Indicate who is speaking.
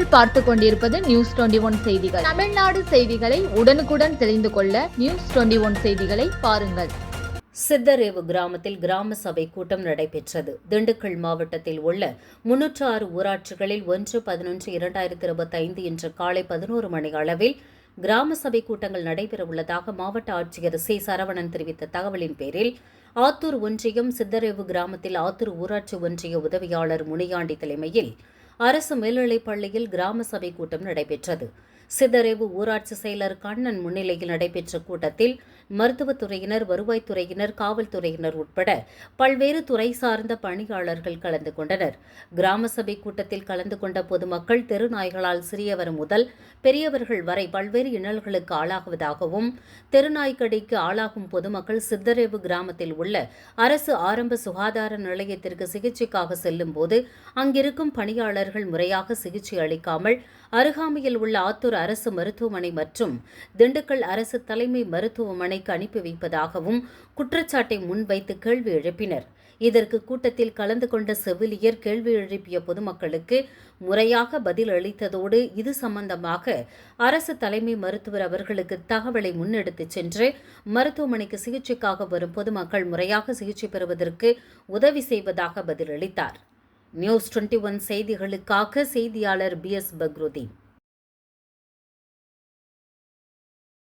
Speaker 1: நீங்கள் பார்த்து கொண்டிருப்பது நியூஸ் டுவெண்டி ஒன் செய்திகள். தமிழ்நாடு செய்திகளை உடனுக்குடன் தெரிந்து கொள்ள நியூஸ் டுவெண்டி ஒன் செய்திகளை பாருங்கள்.
Speaker 2: சித்தரேவு கிராமத்தில் கிராம சபை கூட்டம் நடைபெற்றது. திண்டுக்கல் மாவட்டத்தில் உள்ள முன்னூற்று ஆறு ஊராட்சிகளில் ஒன்று பதினொன்று இரண்டாயிரத்தி இருபத்தைந்து இன்று காலை பதினோரு மணி அளவில் கிராம சபை கூட்டங்கள் நடைபெறவுள்ளதாக மாவட்ட ஆட்சியர் சி. சரவணன் தெரிவித்த தகவலின் பேரில் ஆத்தூர் ஒன்றியம் சித்தரேவு கிராமத்தில் ஆத்தூர் ஊராட்சி ஒன்றிய உதவியாளர் முனியாண்டி தலைமையில் அரசு மேல்நிலைப் பள்ளியில் கிராம சபை கூட்டம் நடைபெற்றது. சிதறைவு ஊராட்சி செயலர் கண்ணன் முன்னிலையில் நடைபெற்ற கூட்டத்தில் மருத்துவத்துறையினர் வருவாய்த்துறையினர் காவல்துறையினர் உட்பட பல்வேறு துறை சார்ந்த பணியாளர்கள் கலந்து கொண்டனர். கிராம சபை கூட்டத்தில் கலந்து கொண்ட பொதுமக்கள் தெருநாய்களால் சிறியவர் முதல் பெரியவர்கள் வரை பல்வேறு இன்னல்களுக்கு ஆளாகுவதாகவும் தெருநாய்க்கடிக்கு ஆளாகும் பொதுமக்கள் சித்தரேவு கிராமத்தில் உள்ள அரசு ஆரம்ப சுகாதார நிலையத்திற்கு சிகிச்சைக்காக செல்லும்போது அங்கிருக்கும் பணியாளர்கள் முறையாக சிகிச்சை அளிக்காமல் அருகாமையில் உள்ள ஆத்தூர் அரசு மருத்துவமனை மற்றும் திண்டுக்கல் அரசு தலைமை மருத்துவமனைக்கு அனுப்பி வைப்பதாகவும் குற்றச்சாட்டை முன்வைத்து கேள்வி எழுப்பினர். இதற்கு கூட்டத்தில் கலந்து கொண்ட செவிலியர் கேள்வி எழுப்பிய பொதுமக்களுக்கு முறையாக பதில் அளித்ததோடு இது சம்பந்தமாக அரசு தலைமை மருத்துவர் அவர்களுக்கு தகவலை முன்னெடுத்துச் சென்று மருத்துவமனைக்கு சிகிச்சைக்காக வரும் பொதுமக்கள் முறையாக சிகிச்சை பெறுவதற்கு உதவி செய்வதாக பதிலளித்தார். நியூஸ் டுவெண்ட்டி ஒன் செய்திகளுக்காக செய்தியாளர் பி எஸ் பக்ருதீன்.